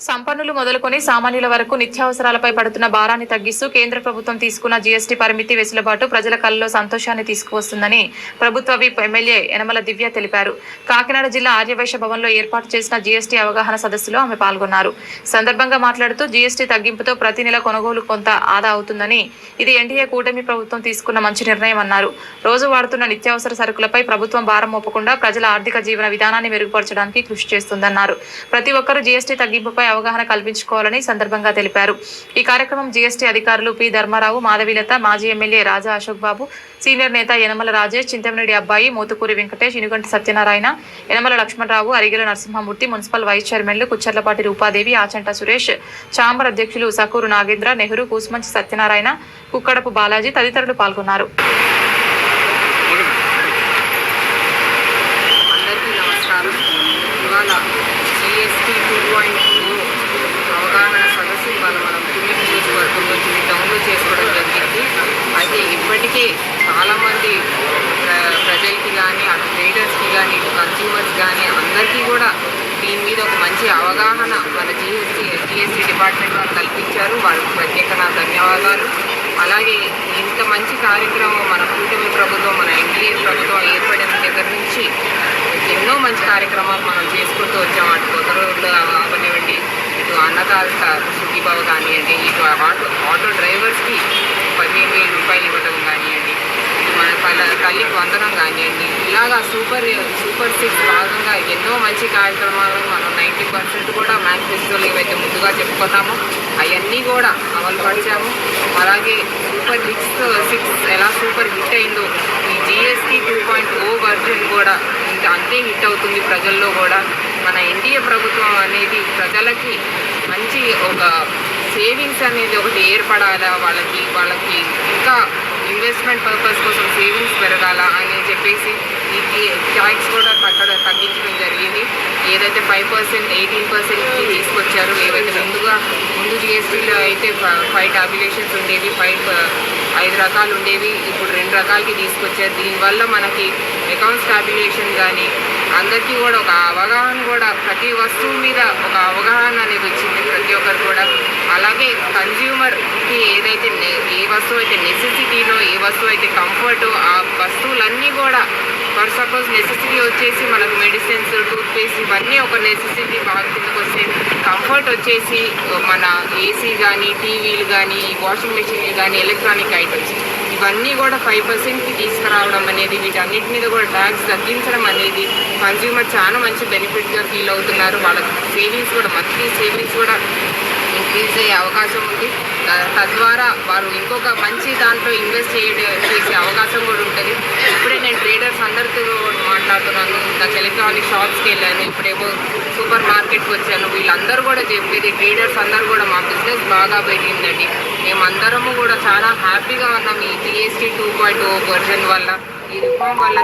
సంపన్నులు మొదలుకొని సామాన్యుల వరకు నిత్యావసరాలపై పడుతున్న భారాన్ని తగ్గిస్తూ కేంద్ర ప్రభుత్వం తీసుకున్న జీఎస్టీ పరిమితి వెసులుబాటు ప్రజల కళ్ళలో సంతోషాన్ని తీసుకువస్తుందని ప్రభుత్వ విప్ ఎమ్మెల్యే యనమల దివ్య తెలిపారు. కాకినాడ జిల్లా ఆర్యవైశ్య భవన్లో ఏర్పాటు చేసిన జీఎస్టీ అవగాహన సదస్సులో ఆమె పాల్గొన్నారు. సందర్భంగా మాట్లాడుతూ జీఎస్టీ తగ్గింపుతో ప్రతి నెల కొనుగోలు కొంత ఆదా అవుతుందని ఇది ఎన్డీఏ కూటమి ప్రభుత్వం తీసుకున్న మంచి నిర్ణయం అన్నారు. రోజు వాడుతున్న నిత్యావసర సరుకులపై ప్రభుత్వం భారం మోపకుండా ప్రజల ఆర్థిక జీవన విధానాన్ని మెరుగుపరచడానికి కృషి చేస్తుందన్నారు. ప్రతి ఒక్కరూ జీఎస్టీ తగ్గింపుపై అవగాహన కల్పించుకోవాలని సందర్భంగా తెలిపారు. ఈ కార్యక్రమం జీఎస్టీ అధికారులు పి. ధర్మారావు మాధవీలత మాజీ ఎమ్మెల్యే రాజా అశోక్ బాబు సీనియర్ నేత యనమల రాజేష్ చింతమనేడి అబ్బాయి మోతుకూరి వెంకటేష్ ఇనుగంటి సత్యనారాయణ యనమల లక్ష్మణరావు అరిగెల నరసింహమూర్తి మున్సిపల్ వైస్ చైర్మన్లు కుచ్చర్లపాటి రూపాదేవి ఆచంట సురేష్ చాంబర్ అధ్యక్షులు సకూరు నాగేంద్ర నెహ్రూ కూసుమంచి సత్యనారాయణ కుక్కడపు బాలాజీ తదితరులు పాల్గొన్నారు. అందరికీ నమస్కారం. ఇవాళ జిఎస్టీ టూ పాయింట్ అవగాహన సదస్సు ఇవాళ మనం తుమ్మి నియోజకవర్గంలో దీన్ని డౌన్లోడ్ చేసుకోవడం జరిగింది అయితే ఇప్పటికే చాలామంది ప్ర- ప్రజలకి కానీ అటు ట్రేడర్స్కి కానీ ఇటు కన్స్యూమర్స్ కానీ అందరికీ కూడా దీని మీద ఒక మంచి అవగాహన మన జిఎస్టీ జిఎస్టీ డిపార్ట్మెంట్ వారు కల్పించారు. వాళ్ళకి ప్రత్యేక నా ధన్యవాదాలు. అలాగే ఇంత మంచి కార్యక్రమం మన కూటమి ప్రభుత్వం మన ఎన్డీఏ ప్రభుత్వం ఏర్పడిన దగ్గర నుంచి ఎన్నో మంచి కార్యక్రమాలు మనం చేసుకుంటూ వచ్చాం. అటు కొత్త రోడ్లు అవనివ్వండి ఇటు అన్నదాత సుఖీబాబు కానివ్వండి ఇటు ఆటో ఆటో డ్రైవర్స్కి పదిహేను వేల రూపాయలు ఇవ్వడం కానివ్వండి. తల్లికి వందనం కానివ్వండి. ఇలాగా సూపర్ సూపర్ సిక్స్ భాగంగా ఎన్నో మంచి కార్యక్రమాలు మనం నైంటీ పర్సెంట్ కూడా మేనిఫెస్టోలు ఏవైతే ముందుగా చెప్పుకున్నామో అవన్నీ కూడా అమలు పరిచాము అలాగే సూపర్ సిక్స్ సిక్స్ ఎలా సూపర్ హిట్ అయిందో ఈ GST two point o version కూడా ఇంకా అంతే హిట్ అవుతుంది ప్రజల్లో కూడా. మన ఎన్డీఏ ప్రభుత్వం అనేది ప్రజలకి మంచి ఒక సేవింగ్స్ అనేది ఒకటి ఏర్పడాలా వాళ్ళకి వాళ్ళకి ఇంకా ఇన్వెస్ట్మెంట్ పర్పస్ కోసం సేవింగ్స్ పెరగాల అని చెప్పేసి ఈ ట్యాక్స్ కూడా తగ్గ తగ్గించడం జరిగింది. ఏదైతే ఫైవ్ పర్సెంట్ ఎయిటీన్ పర్సెంట్కి తీసుకొచ్చారో ఏవైతే ముందుగా ముందు జిఎస్టీలో అయితే ఫైవ్ టాబ్యులేషన్స్ ఉండేవి ఫైవ్ ఐదు రకాలు ఉండేవి ఇప్పుడు రెండు రకాలకి తీసుకొచ్చారు. దీనివల్ల మనకి అకౌంట్స్ టాబ్యులేషన్ కానీ అందరికీ కూడా ఒక అవగాహన కూడా ప్రతి వస్తువు మీద ఒక అవగాహన అనేది వచ్చింది ప్రతి ఒక్కరు కూడా అలాగే కన్జ్యూమర్కి ఏదైతే ఏ వస్తువు అయితే నెసెసిటీనో ఏ వస్తువు అయితే కంఫర్ట్ ఆ వస్తువులన్నీ కూడా ఫర్ సపోజ్ నెసెసిటీ వచ్చేసి మనకు మెడిసిన్స్ టూత్పేస్ట్ ఇవన్నీ ఒక నెసెసిటీ బాగా కిందకు వస్తే కంఫర్ట్ వచ్చేసి మన ఏసీ కానీ టీవీలు కానీ వాషింగ్ మెషిన్లు కానీ ఎలక్ట్రానిక్ ఐటమ్స్ ఇవన్నీ కూడా ఫైవ్ పర్సెంట్కి తీసుకురావడం అనేది వీటన్నిటి మీద కూడా ట్యాక్స్ తగ్గించడం అనేది కన్స్యూమర్ చాలా మంచి బెనిఫిట్గా ఫీల్ అవుతున్నారు. వాళ్ళ సేవింగ్స్ కూడా మంత్లీ సేవింగ్స్ కూడా ఇంక్రీజ్ అయ్యే అవకాశం ఉంది. త- తద్వారా వారు ఇంకొక మంచి దాంట్లో ఇన్వెస్ట్ చేయడం చేసే అవకాశం కూడా ఉంటుంది. ఇప్పుడే నేను ట్రేడర్స్ అందరితో మాట్లాడుతున్నాను. నాకు ఎలక్ట్రానిక్ షాప్స్కి వెళ్ళాను. ఇప్పుడేమో సూపర్ మార్కెట్కి వచ్చాను. వీళ్ళందరూ కూడా చెప్పేది ట్రేడర్స్ అందరూ కూడా మా బిజినెస్ బాగా పెరిగిందండి. మేమందరము కూడా చాలా హ్యాపీగా ఉన్నాం ఈ GST two point o version వల్ల. ఈ రిఫార్మ్ వల్ల